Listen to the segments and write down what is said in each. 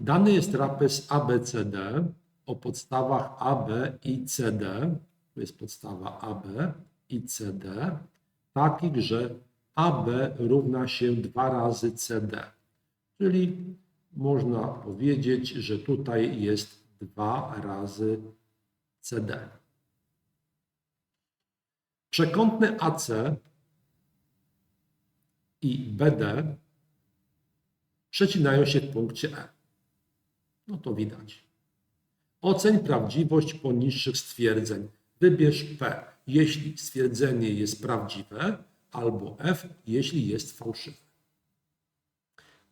Dany jest trapez ABCD o podstawach AB i CD, to jest podstawa AB i CD, takich, że AB równa się 2 razy CD. Czyli można powiedzieć, że tutaj jest 2 razy CD. Przekątne AC i BD przecinają się w punkcie E. No to widać. Oceń prawdziwość poniższych stwierdzeń. Wybierz P, jeśli stwierdzenie jest prawdziwe, albo F, jeśli jest fałszywe.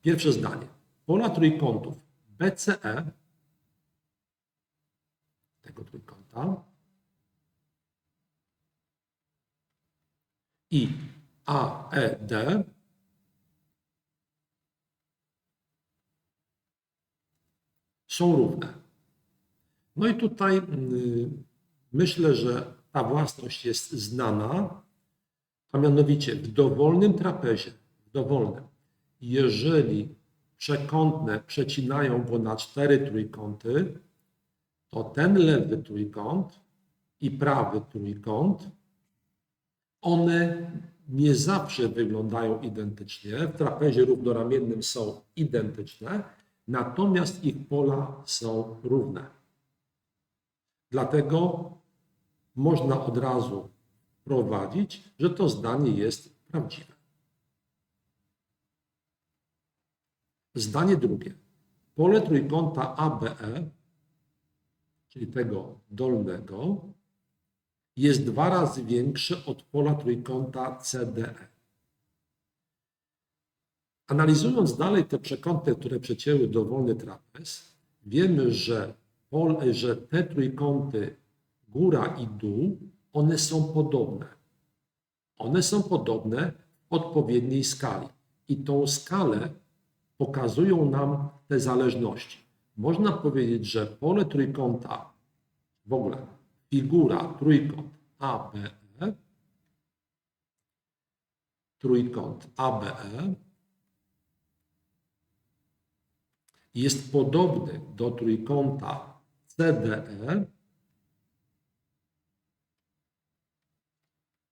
Pierwsze zdanie. Pola trójkątów BCE tego trójkąta i AED są równe. No i tutaj y, myślę, że ta własność jest znana, a mianowicie w dowolnym trapezie, w dowolnym, jeżeli przekątne przecinają go na cztery trójkąty, to ten lewy trójkąt i prawy trójkąt, one nie zawsze wyglądają identycznie. W trapezie równoramiennym są identyczne, natomiast ich pola są równe. Dlatego można od razu prowadzić, że to zdanie jest prawdziwe. Zdanie drugie. Pole trójkąta ABE, czyli tego dolnego, jest dwa razy większe od pola trójkąta CDE. Analizując dalej te przekąty, które przecięły dowolny trapez, wiemy, że, pol, że te trójkąty góra i dół, one są podobne. One są podobne w odpowiedniej skali. I tą skalę pokazują nam te zależności. Można powiedzieć, że pole trójkąta, w ogóle figura trójkąt ABE, trójkąt ABE jest podobny do trójkąta CDE.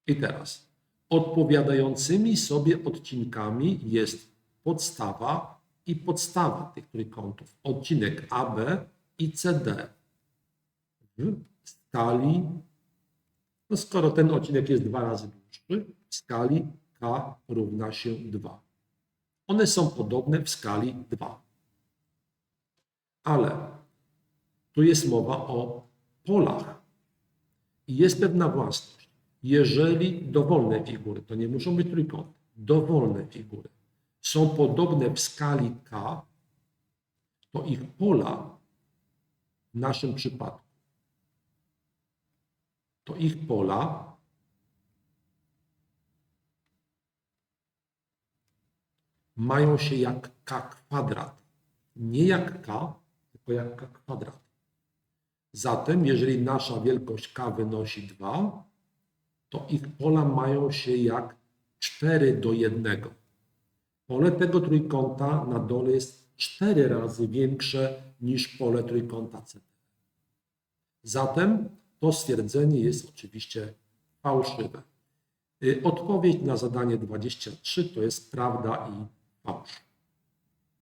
I teraz odpowiadającymi sobie odcinkami jest podstawa i podstawa tych trójkątów. Odcinek AB i CD w skali, no skoro ten odcinek jest dwa razy dłuższy, w skali K równa się 2. One są podobne w skali 2. Ale tu jest mowa o polach. I jest pewna własność. Jeżeli dowolne figury, to nie muszą być trójkąty, dowolne figury są podobne w skali K, to ich pola w naszym przypadku, to ich pola mają się jak K kwadrat. Nie jak K, tylko jak kwadrat. Zatem, jeżeli nasza wielkość K wynosi 2, to ich pola mają się jak 4 do 1. Pole tego trójkąta na dole jest 4 razy większe niż pole trójkąta CT. Zatem to stwierdzenie jest oczywiście fałszywe. Y, Odpowiedź na zadanie 23 to jest prawda i fałsz.